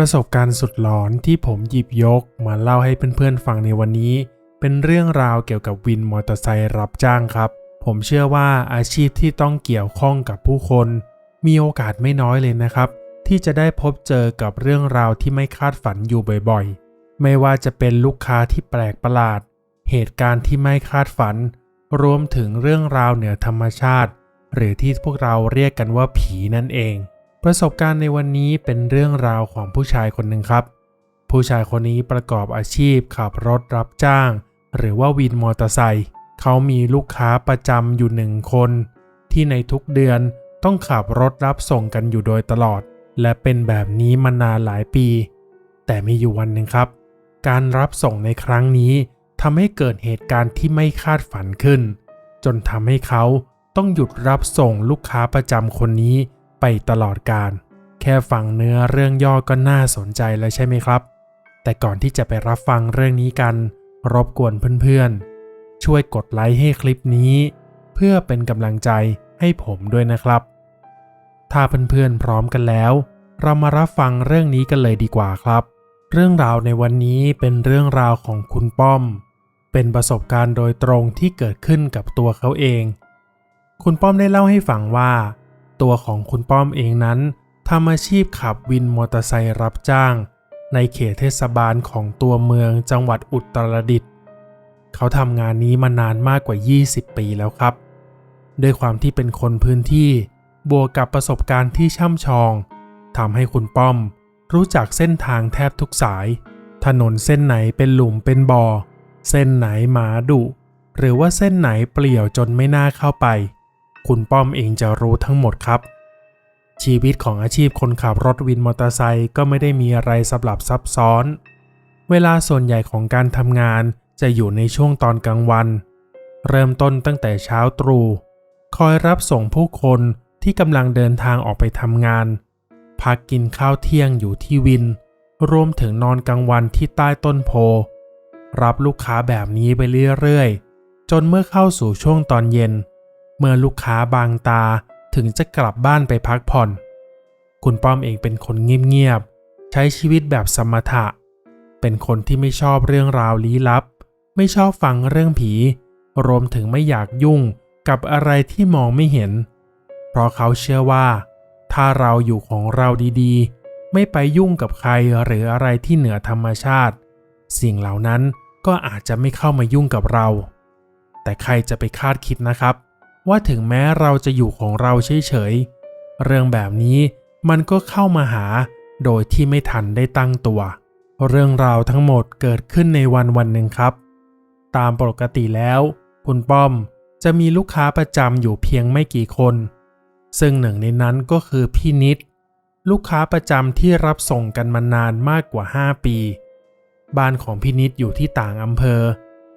ประสบการณ์สุดหลอนที่ผมหยิบยกมาเล่าให้เพื่อนๆฟังในวันนี้ เป็นเรื่องราวเกี่ยวกับวินมอเตอร์ไซค์รับจ้างครับ ผมเชื่อว่าอาชีพที่ต้องเกี่ยวข้องกับผู้คน มีโอกาสไม่น้อยเลยนะครับ ที่จะได้พบเจอกับเรื่องราวที่ไม่คาดฝันอยู่บ่อยๆ ไม่ว่าจะเป็นลูกค้าที่แปลกประหลาด เหตุการณ์ที่ไม่คาดฝัน รวมถึงเรื่องราวเหนือธรรมชาติ หรือที่พวกเราเรียกกันว่าผีนั่นเอง ประสบการณ์ในวันนี้เป็นเรื่องราวของผู้ชายคนหนึ่งครับ ผู้ชายคนนี้ประกอบอาชีพขับรถรับจ้าง หรือว่าวินมอเตอร์ไซค์เขามีลูกค้าประจำอยู่หนึ่งคน ที่ในทุกเดือนต้องขับรถรับส่งกันอยู่โดยตลอด และเป็นแบบนี้มานานหลายปี แต่มีอยู่วันหนึ่งครับ การรับส่งในครั้งนี้ทำให้เกิดเหตุการณ์ที่ไม่คาดฝันขึ้น จนทำให้เขาต้องหยุดรับส่งลูกค้าประจำคนนี้ ไปตลอดการ แค่ฟังเนื้อเรื่องย่อก็น่าสนใจแล้วใช่ไหมครับ แต่ก่อนที่จะไปรับฟังเรื่องนี้กัน รบกวนเพื่อนๆ ช่วยกดไลค์ให้คลิปนี้ เพื่อเป็นกำลังใจให้ผมด้วยนะครับ ถ้าเพื่อนๆพร้อมกันแล้ว เรามารับฟังเรื่องนี้กันเลยดีกว่าครับ เรื่องราวในวันนี้เป็นเรื่องราวของคุณป้อม เป็นประสบการณ์โดยตรงที่เกิดขึ้นกับตัวเขาเอง คุณป้อมได้เล่าให้ฟังว่า ตัวของคุณป้อมเองนั้นทำอาชีพขับวินมอเตอร์ไซค์รับจ้าง ในเขตเทศบาลของตัวเมืองจังหวัดอุตรดิตถ์เขาทำงานนี้มานานมากกว่า 20 ปีแล้วครับ ด้วยความที่เป็นคนพื้นที่ บวกกับประสบการณ์ที่ช่ำชองทำให้คุณป้อม รู้จักเส้นทางแทบทุกสาย ถนนเส้นไหนเป็นหลุมเป็นบ่อ เส้นไหนหมาดุ หรือว่าเส้นไหนเปลี่ยวจนไม่น่าเข้าไป คุณป้อมเองจะรู้ทั้งหมดครับ ชีวิตของอาชีพคนขับรถวินมอเตอร์ไซค์ก็ไม่ได้มีอะไรสำหรับซับซ้อน เวลาส่วนใหญ่ของการทำงานจะอยู่ในช่วงตอนกลางวัน เริ่มต้นตั้งแต่เช้าตรู่คอยรับส่งผู้คนที่กำลังเดินทางออกไปทำงาน พักกินข้าวเที่ยงอยู่ที่วิน รวมถึงนอนกลางวันที่ใต้ต้นโพ รับลูกค้าแบบนี้ไปเรื่อยๆ จนเมื่อเข้าสู่ช่วงตอนเย็น เมื่อลูกค้าบางตาถึงจะกลับบ้านไปพักผ่อน คุณป้อมเองเป็นคนเงียบๆ ใช้ชีวิตแบบสมถะ เป็นคนที่ไม่ชอบเรื่องราวลี้ลับ ไม่ชอบฟังเรื่องผี รวมถึงไม่อยากยุ่งกับอะไรที่มองไม่เห็น เพราะเขาเชื่อว่า ถ้าเราอยู่ของเราดีๆ ไม่ไปยุ่งกับใครหรืออะไรที่เหนือธรรมชาติ สิ่งเหล่านั้นก็อาจจะไม่เข้ามายุ่งกับเรา แต่ใครจะไปคาดคิดนะครับ ว่าถึงแม้เราจะอยู่ของเราเฉยๆ เรื่องแบบนี้มันก็เข้ามาหาโดยที่ไม่ทันได้ตั้งตัว เรื่องราวทั้งหมดเกิดขึ้นในวันวันหนึ่งครับ ตามปกติแล้ว คุณป้อมจะมีลูกค้าประจำอยู่เพียงไม่กี่คน ซึ่งหนึ่งในนั้นก็คือพี่นิด ลูกค้าประจำที่รับส่งกันมานานมากกว่า 5 ปี บ้านของพี่นิดอยู่ที่ต่างอำเภอ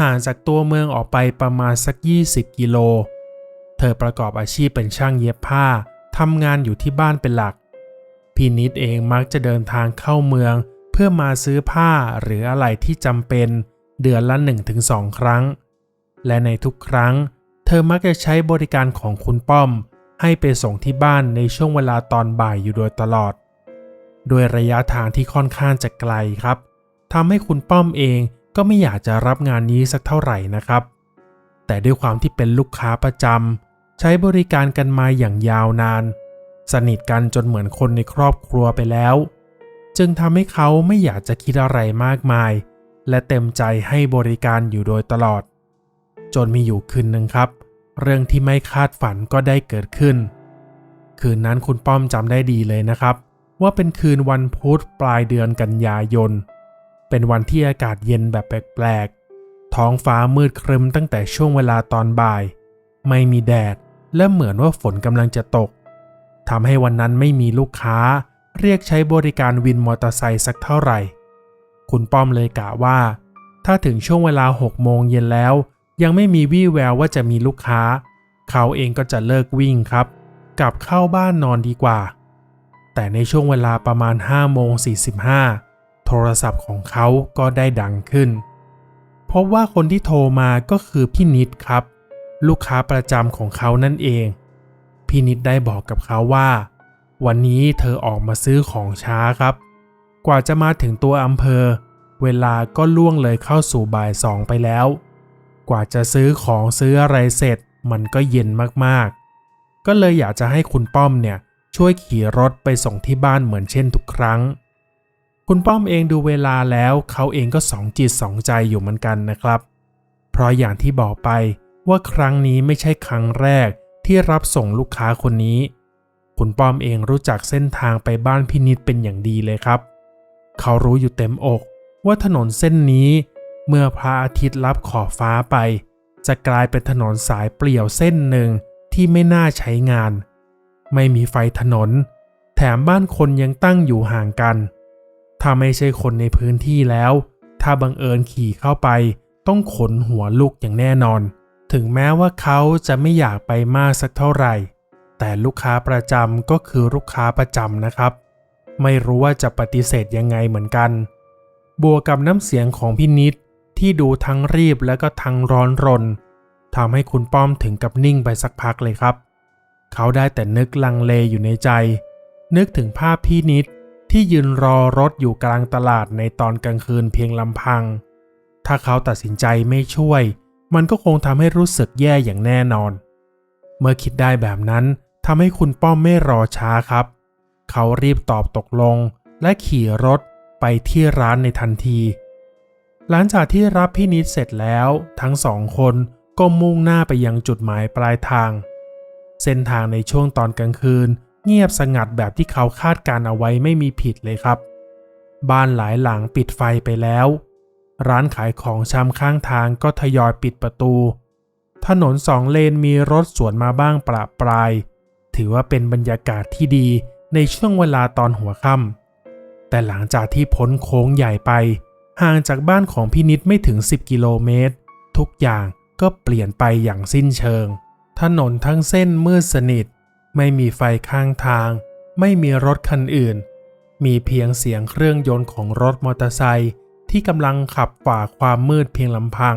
ห่างจากตัวเมืองออกไปประมาณสัก 20 กิโลเธอประกอบอาชีพเป็นช่างเย็บผ้า ทำงานอยู่ที่บ้านเป็นหลัก พี่นิดเองมักจะเดินทางเข้าเมือง เพื่อมาซื้อผ้าหรืออะไรที่จำเป็น เดือนละ 1-2 ครั้ง และในทุกครั้ง เธอมักจะใช้บริการของคุณป้อม ให้ไปส่งที่บ้านในช่วงเวลาตอนบ่ายอยู่โดยตลอด โดยระยะทางที่ค่อนข้างจะไกลครับทำให้คุณป้อมเองก็ไม่อยากจะรับงานนี้สักเท่าไหร่นะครับ แต่ด้วยความที่เป็นลูกค้าประจำ ใช้บริการกันมาอย่างยาวนาน สนิทกันจนเหมือนคนในครอบครัวไปแล้ว จึงทำให้เขาไม่อยากจะคิดอะไรมากมาย และเต็มใจให้บริการอยู่โดยตลอด จนมีอยู่คืนหนึ่งครับ เรื่องที่ไม่คาดฝันก็ได้เกิดขึ้น คืนนั้นคุณป้อมจำได้ดีเลยนะครับ ว่าเป็นคืนวันพุธปลายเดือนกันยายน เป็นวันที่อากาศเย็นแบบแปลกๆท้องฟ้ามืดครึ้มตั้งแต่ช่วงเวลาตอนบ่าย ไม่มีแดด และเหมือนว่าฝนกำลังจะตกทำให้วันนั้นไม่มีลูกค้าเรียกใช้บริการวินมอเตอร์ไซค์สักเท่าไหร่ คุณป้อมเลยกะว่า ถ้าถึงช่วงเวลา6โมงเย็นแล้ว ยังไม่มีวี่แววว่าจะมีลูกค้า เขาเองก็จะเลิกวิ่งครับ กลับเข้าบ้านนอนดีกว่า แต่ในช่วงเวลาประมาณ5โมง45 โทรศัพท์ของเขาก็ได้ดังขึ้น พบว่าคนที่โทรมาก็คือพี่นิดครับ ลูกค้าประจำของเขานั่นเอง พี่นิดได้บอกกับเขาว่า วันนี้เธอออกมาซื้อของช้าครับ กว่าจะมาถึงตัวอำเภอ เวลาก็ล่วงเลยเข้าสู่บ่ายสองไปแล้ว กว่าจะซื้อของซื้ออะไรเสร็จ มันก็เย็นมากๆ ก็เลยอยากจะให้คุณป้อมเนี่ยช่วยขี่รถไปส่งที่บ้านเหมือนเช่นทุกครั้ง คุณป้อมเองดูเวลาแล้วเขาเองก็สองจิตสองใจอยู่เหมือนกันนะครับ เพราะอย่างที่บอกไป ว่าครั้งนี้ไม่ใช่ครั้งแรกที่รับส่งลูกค้าคนนี้ คุณป้อมเองรู้จักเส้นทางไปบ้านพินิษเป็นอย่างดีเลยครับ เขารู้อยู่เต็มอก ว่าถนนเส้นนี้ เมื่อพระอาทิตย์ลับขอบฟ้าไป จะกลายเป็นถนนสายเปลี่ยวเส้นหนึ่งที่ไม่น่าใช้งาน ไม่มีไฟถนน แถมบ้านคนยังตั้งอยู่ห่างกัน ถ้าไม่ใช่คนในพื้นที่แล้ว ถ้าบังเอิญขี่เข้าไป ต้องขนหัวลุกอย่างแน่นอน ถึงแม้ว่าเขาจะไม่อยากไปมากสักเท่าไหร่ แต่ลูกค้าประจำก็คือลูกค้าประจำนะครับ ไม่รู้ว่าจะปฏิเสธยังไงเหมือนกัน บวกกับน้ำเสียงของพี่นิดที่ดูทั้งรีบและก็ทั้งร้อนรนทำให้คุณป้อมถึงกับนิ่งไปสักพักเลยครับ เขาได้แต่นึกลังเลอยู่ในใจ นึกถึงภาพพี่นิดที่ยืนรอรถอยู่กลางตลาดในตอนกลางคืนเพียงลำพัง ถ้าเขาตัดสินใจไม่ช่วย มันก็คงทำให้รู้สึกแย่อย่างแน่นอน เมื่อคิดได้แบบนั้นทำให้คุณป้อมไม่รอช้าครับ เขารีบตอบตกลงและขี่รถไปที่ร้านในทันที หลังจากที่รับพี่นิดเสร็จแล้ว ทั้งสองคนก็มุ่งหน้าไปยังจุดหมายปลายทาง เส้นทางในช่วงตอนกลางคืน เงียบสงัดแบบที่เขาคาดการเอาไว้ไม่มีผิดเลยครับ บ้านหลายหลังปิดไฟไปแล้ว ร้านขายของชำข้างทางก็ทยอยปิดประตู ถนนสองเลนมีรถสวนมาบ้างประปราย ถือว่าเป็นบรรยากาศที่ดีในช่วงเวลาตอนหัวค่ำแต่หลังจากที่พ้นโค้งใหญ่ไป ห่างจากบ้านของพี่นิดไม่ถึง 10 กิโลเมตร ทุกอย่างก็เปลี่ยนไปอย่างสิ้นเชิง ถนนทั้งเส้นมืดสนิท ไม่มีไฟข้างทาง ไม่มีรถคันอื่น มีเพียงเสียงเครื่องยนต์ของรถมอเตอร์ไซค์ ที่กำลังขับฝ่าความมืดเพียงลำพัง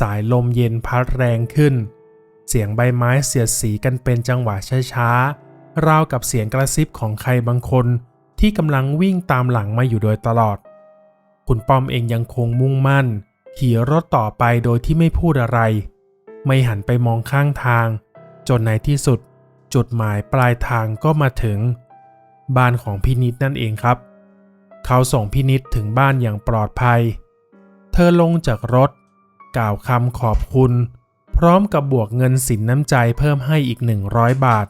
สายลมเย็นพัดแรงขึ้น เสียงใบไม้เสียดสีกันเป็นจังหวะช้าๆ ราวกับเสียงกระซิบของใครบางคนที่กำลังวิ่งตามหลังมาอยู่โดยตลอด คุณป้อมเองยังคงมุ่งมั่น ขี่รถต่อไปโดยที่ไม่พูดอะไร ไม่หันไปมองข้างทาง จนในที่สุด จุดหมายปลายทางก็มาถึง บ้านของพี่นิดนั่นเองครับ เขาส่งพี่นิดถึงบ้านอย่างปลอดภัย เธอลงจากรถ กล่าวคำขอบคุณ พร้อมกับบวกเงินสินน้ำใจเพิ่มให้อีก 100 บาท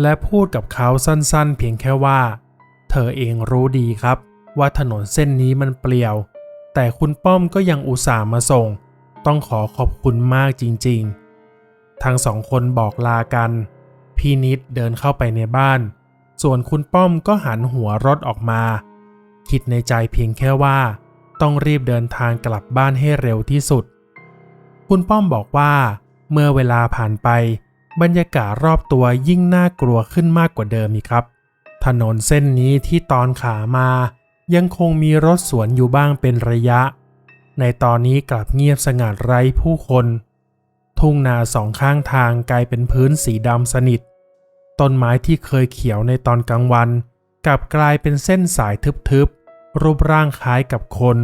และพูดกับเขาสั้นๆ เพียงแค่ว่า เธอเองรู้ดีครับ ว่าถนนเส้นนี้มันเปลี่ยว แต่คุณป้อมก็ยังอุตส่าห์มาส่ง ต้องขอขอบคุณมากจริงๆ ทั้งสองคนบอกลากัน พี่นิดเดินเข้าไปในบ้าน ส่วนคุณป้อมก็หันหัวรถออกมา คิดในใจเพียงแค่ว่า ต้องรีบเดินทางกลับบ้านให้เร็วที่สุด คุณป้อมบอกว่า เมื่อเวลาผ่านไป บรรยากาศรอบตัวยิ่งน่ากลัวขึ้นมากกว่าเดิมอีกครับ ถนนเส้นนี้ที่ตอนขามา ยังคงมีรถสวนอยู่บ้างเป็นระยะ ในตอนนี้กลับเงียบสงัดไร้ผู้คน ทุ่งนาสองข้างทางกลายเป็นพื้นสีดำสนิท ต้นไม้ที่เคยเขียวในตอนกลางวันกลับกลายเป็นเส้นสายทึบ รูปร่างคล้ายกับคน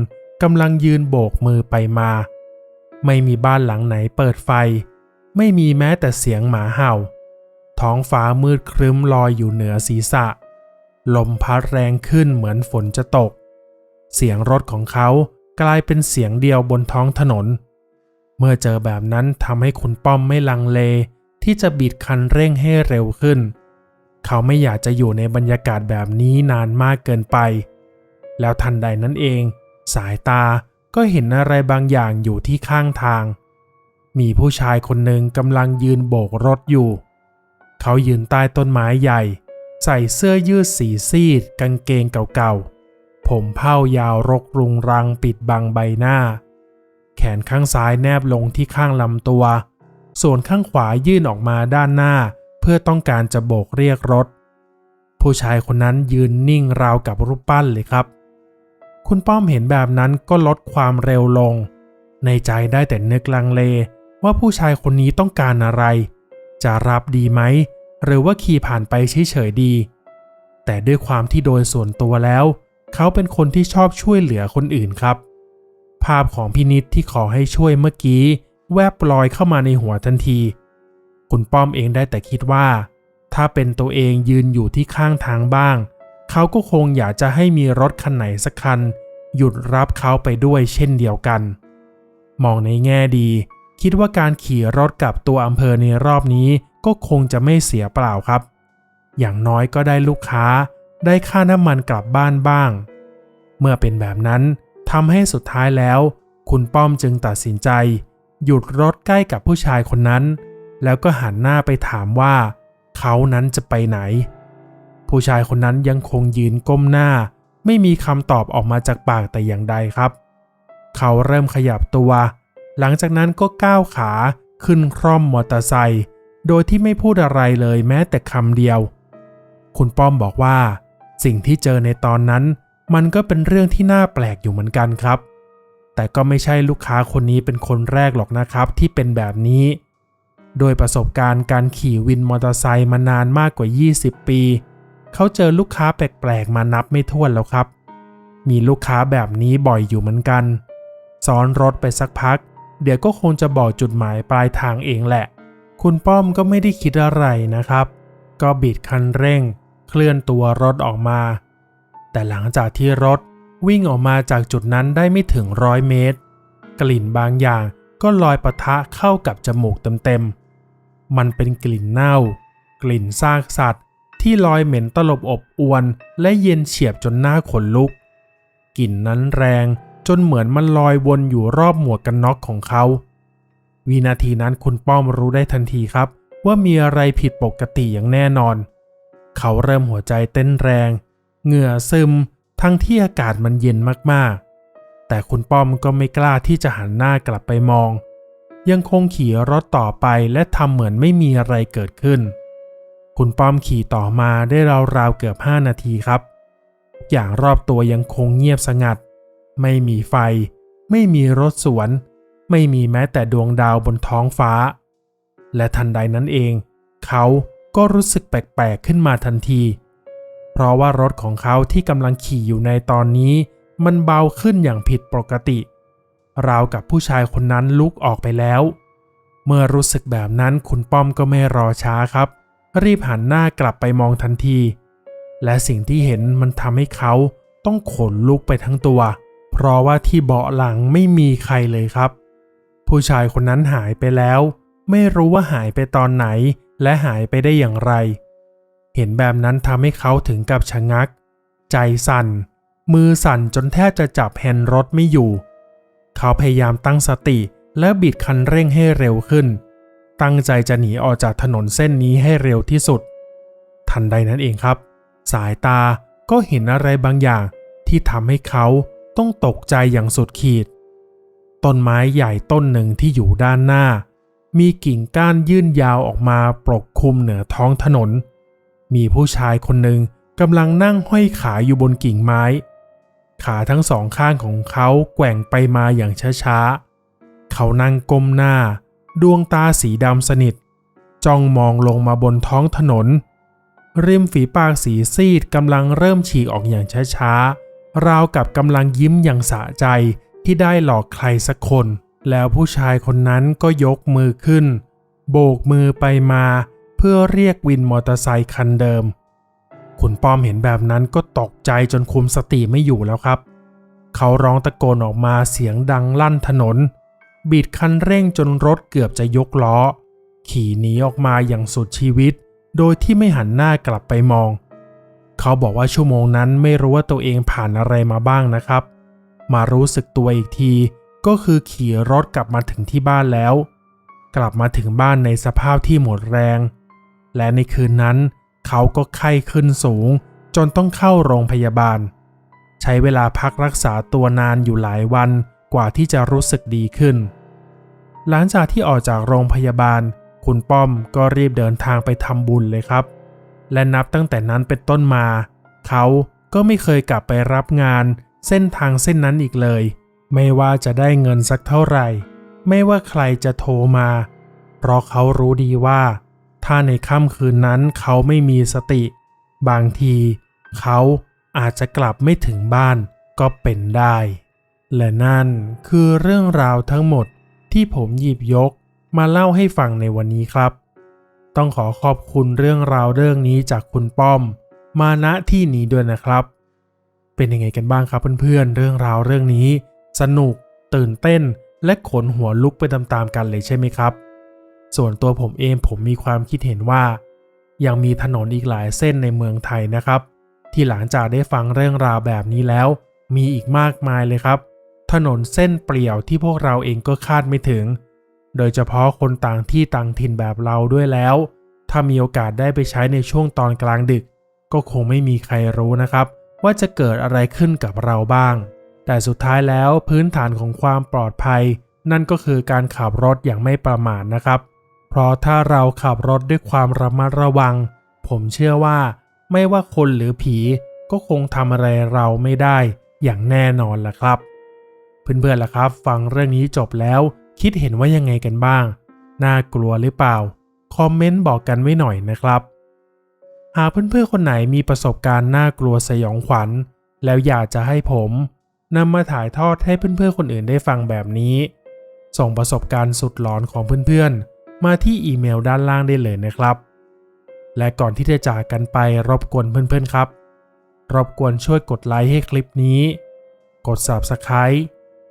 กำลังยืนโบกมือไปมา ไม่มีบ้านหลังไหนเปิดไฟ ไม่มีแม้แต่เสียงหมาเห่า ท้องฟ้ามืดครึ้มลอยอยู่เหนือศีรษะ ลมพัดแรงขึ้นเหมือนฝนจะตก เสียงรถของเขากลายเป็นเสียงเดียวบนท้องถนน เมื่อเจอแบบนั้นทำให้คุณป้อมไม่ลังเลที่จะบิดคันเร่งให้เร็วขึ้น เขาไม่อยากจะอยู่ในบรรยากาศแบบนี้นานมากเกินไป แล้วทันใดนั้นเอง สายตาก็เห็นอะไรบางอย่างอยู่ที่ข้างทาง มีผู้ชายคนหนึ่งกำลังยืนโบกรถอยู่ เขายืนใต้ต้นไม้ใหญ่ ใส่เสื้อยืดสีซีด กางเกงเก่าๆ ผมเผ้ายาวรกรุงรังปิดบังใบหน้า แขนข้างซ้ายแนบลงที่ข้างลำตัว ส่วนข้างขวายื่นออกมาด้านหน้า เพื่อต้องการจะโบกเรียกรถ ผู้ชายคนนั้นยืนนิ่งราวกับรูปปั้นเลยครับ คุณป้อมเห็นแบบนั้นก็ลดความเร็วลง ในใจได้แต่นึกลังเล ว่าผู้ชายคนนี้ต้องการอะไร จะรับดีไหม หรือว่าขี่ผ่านไปเฉยๆดี แต่ด้วยความที่โดยส่วนตัวแล้ว เขาเป็นคนที่ชอบช่วยเหลือคนอื่นครับ ภาพของพินิษที่ขอให้ช่วยเมื่อกี้ แวบลอยเข้ามาในหัวทันที คุณป้อมเองได้แต่คิดว่า ถ้าเป็นตัวเองยืนอยู่ที่ข้างทางบ้าง เขาก็คงอยากจะให้มีรถคันไหนสักคัน หยุดรับเขาไปด้วยเช่นเดียวกัน มองในแง่ดี คิดว่าการขี่รถกลับตัวอำเภอในรอบนี้ก็คงจะไม่เสียเปล่าครับ อย่างน้อยก็ได้ลูกค้า ได้ค่าน้ำมันกลับบ้านบ้าง เมื่อเป็นแบบนั้นทำให้สุดท้ายแล้ว คุณป้อมจึงตัดสินใจ หยุดรถใกล้กับผู้ชายคนนั้น แล้วก็หันหน้าไปถามว่า เขานั้นจะไปไหน ผู้ชายคนนั้นยังคงยืนก้มหน้า ไม่มีคำตอบออกมาจากปากแต่อย่างใดครับ เขาเริ่มขยับตัว หลังจากนั้นก็ก้าวขาขึ้นคร่อมมอเตอร์ไซค์โดยที่ไม่พูดอะไรเลยแม้แต่คำเดียว คุณป้อมบอกว่า สิ่งที่เจอในตอนนั้น มันก็เป็นเรื่องที่น่าแปลกอยู่เหมือนกันครับ แต่ก็ไม่ใช่ลูกค้าคนนี้เป็นคนแรกหรอกนะครับที่เป็นแบบนี้ โดยประสบการณ์การขี่วินมอเตอร์ไซค์มานานมากกว่า 20 ปี เขาเจอลูกค้าแปลกๆมานับไม่ถ้วนแล้วครับ มีลูกค้าแบบนี้บ่อยอยู่เหมือนกัน ซ้อนรถไปสักพัก เดี๋ยวก็คงจะบอกจุดหมายปลายทางเองแหละ คุณป้อมก็ไม่ได้คิดอะไรนะครับ ก็บิดคันเร่ง เคลื่อนตัวรถออกมา แต่หลังจากที่รถวิ่งออกมาจากจุดนั้นได้ไม่ถึงร้อยเมตร กลิ่นบางอย่างก็ลอยปะทะเข้ากับจมูกเต็มๆ มันเป็นกลิ่นเน่า กลิ่นซากสัตว์ ที่ลอยเหม็นตลบอบอวนและเย็นเฉียบจนหน้าขนลุก กลิ่นนั้นแรงจนเหมือนมันลอยวนอยู่รอบหมวกกันน็อกของเขา วินาทีนั้นคุณป้อมรู้ได้ทันทีครับ ว่ามีอะไรผิดปกติอย่างแน่นอน เขาเริ่มหัวใจเต้นแรง เหงื่อซึม ทั้งที่อากาศมันเย็นมากๆ แต่คุณป้อมก็ไม่กล้าที่จะหันหน้ากลับไปมอง ยังคงขี่รถต่อไปและทำเหมือนไม่มีอะไรเกิดขึ้น คุณป้อมขี่ต่อมาได้ราวๆเกือบ 5 นาทีครับ อย่างรอบตัวยังคงเงียบสงัด ไม่มีไฟ ไม่มีรถสวน ไม่มีแม้แต่ดวงดาวบนท้องฟ้า และทันใดนั้นเอง เขาก็รู้สึกแปลกๆขึ้นมาทันที เพราะว่ารถของเขาที่กำลังขี่อยู่ในตอนนี้ มันเบาขึ้นอย่างผิดปกติ ราวกับผู้ชายคนนั้นลุกออกไปแล้ว เมื่อรู้สึกแบบนั้นคุณป้อมก็ไม่รอช้าครับ รีบหันหน้ากลับไปมองทันที และสิ่งที่เห็นมันทำให้เขาต้องขนลุกไปทั้งตัว เพราะว่าที่เบาะหลังไม่มีใครเลยครับ ผู้ชายคนนั้นหายไปแล้ว ไม่รู้ว่าหายไปตอนไหน และหายไปได้อย่างไร เห็นแบบนั้นทำให้เขาถึงกับชะงัก ใจสั่น มือสั่นจนแทบจะจับแฮนด์รถไม่อยู่ เขาพยายามตั้งสติและบิดคันเร่งให้เร็วขึ้น ตั้งใจจะหนีออกจากถนนเส้นนี้ให้เร็วที่สุด ทันใดนั้นเองครับ สายตาก็เห็นอะไรบางอย่างที่ทำให้เขาต้องตกใจอย่างสุดขีด ต้นไม้ใหญ่ต้นหนึ่งที่อยู่ด้านหน้า มีกิ่งก้านยื่นยาวออกมาปกคลุมเหนือท้องถนน มีผู้ชายคนหนึ่งกำลังนั่งห้อยขาอยู่บนกิ่งไม้ ขาทั้งสองข้างของเขาแกว่งไปมาอย่างช้าๆ เขานั่งก้มหน้า ดวงตาสีดำสนิท จ้องมองลงมาบนท้องถนน ริมฝีปากสีซีดกำลังเริ่มฉีกออกอย่างช้าๆ ราวกับกำลังยิ้มอย่างสะใจที่ได้หลอกใครสักคน แล้วผู้ชายคนนั้นก็ยกมือขึ้น โบกมือไปมาเพื่อเรียกวินมอเตอร์ไซคันเดิม คุณป้อมเห็นแบบนั้นก็ตกใจจนคุมสติไม่อยู่แล้วครับ เขาร้องตะโกนออกมาเสียงดังลั่นถนน บีดคันเร่งจนรถเกือบจะยกล้อ ขี่หนีออกมาอย่างสุดชีวิต โดยที่ไม่หันหน้ากลับไปมอง เขาบอกว่าชั่วโมงนั้นไม่รู้ว่าตัวเองผ่านอะไรมาบ้างนะครับ มารู้สึกตัวอีกทีก็คือขี่รถกลับมาถึงที่บ้านแล้ว กลับมาถึงบ้านในสภาพที่หมดแรง และในคืนนั้นเขาก็ไข้ขึ้นสูง จนต้องเข้าโรงพยาบาล ใช้เวลาพักรักษาตัวนานอยู่หลายวันกว่าที่จะรู้สึกดีขึ้น หลังจากที่ออกจากโรงพยาบาล คุณป้อมก็รีบเดินทางไปทำบุญเลยครับ และนับตั้งแต่นั้นเป็นต้นมา เขาก็ไม่เคยกลับไปรับงาน เส้นทางเส้นนั้นอีกเลย ไม่ว่าจะได้เงินสักเท่าไหร่ ไม่ว่าใครจะโทรมา เพราะเขารู้ดีว่า ถ้าในค่ำคืนนั้นเขาไม่มีสติ บางที เขาอาจจะกลับไม่ถึงบ้านก็เป็นได้ และนั่นคือเรื่องราวทั้งหมด ที่ผมหยิบยกมาเล่าให้ฟังในวันนี้ครับ ต้องขอขอบคุณเรื่องราวเรื่องนี้จากคุณป้อม มาณที่นี้ด้วยนะครับ เป็นยังไงกันบ้างครับเพื่อนๆ เรื่องราวเรื่องนี้ สนุก ตื่นเต้น และขนหัวลุกไปตามๆกันเลยใช่ไหมครับ ส่วนตัวผมเองผมมีความคิดเห็นว่า ยังมีถนนอีกหลายเส้นในเมืองไทยนะครับ ที่หลังจากได้ฟังเรื่องราวแบบนี้แล้ว มีอีกมากมายเลยครับ ถนนเส้นเปลี่ยวที่พวกเราเองก็คาดไม่ถึง โดยเฉพาะคนต่างที่ต่างถิ่นแบบเราด้วยแล้ว ถ้ามีโอกาสได้ไปใช้ในช่วงตอนกลางดึก ก็คงไม่มีใครรู้นะครับ ว่าจะเกิดอะไรขึ้นกับเราบ้าง แต่สุดท้ายแล้วพื้นฐานของความปลอดภัย นั่นก็คือการขับรถอย่างไม่ประมาทนะครับ เพราะถ้าเราขับรถด้วยความระมัดระวัง ผมเชื่อว่า ไม่ว่าคนหรือผีก็คงทำอะไรเราไม่ได้อย่างแน่นอนล่ะครับ เพื่อนๆล่ะครับ ฟังเรื่องนี้จบแล้ว คิดเห็นว่ายังไงกันบ้าง น่ากลัวหรือเปล่า คอมเมนต์บอกกันไว้หน่อยนะครับ หากเพื่อนๆคนไหนมีประสบการณ์น่ากลัวสยองขวัญ แล้วอยากจะให้ผมนำมาถ่ายทอดให้เพื่อนๆคนอื่นได้ฟังแบบนี้ ส่งประสบการณ์สุดหลอนของเพื่อนๆ มาที่อีเมลด้านล่างได้เลยนะครับ และก่อนที่จะจากกันไปรบกวนเพื่อนๆครับ รบกวนช่วยกดไลค์ให้คลิปนี้ กด Subscribe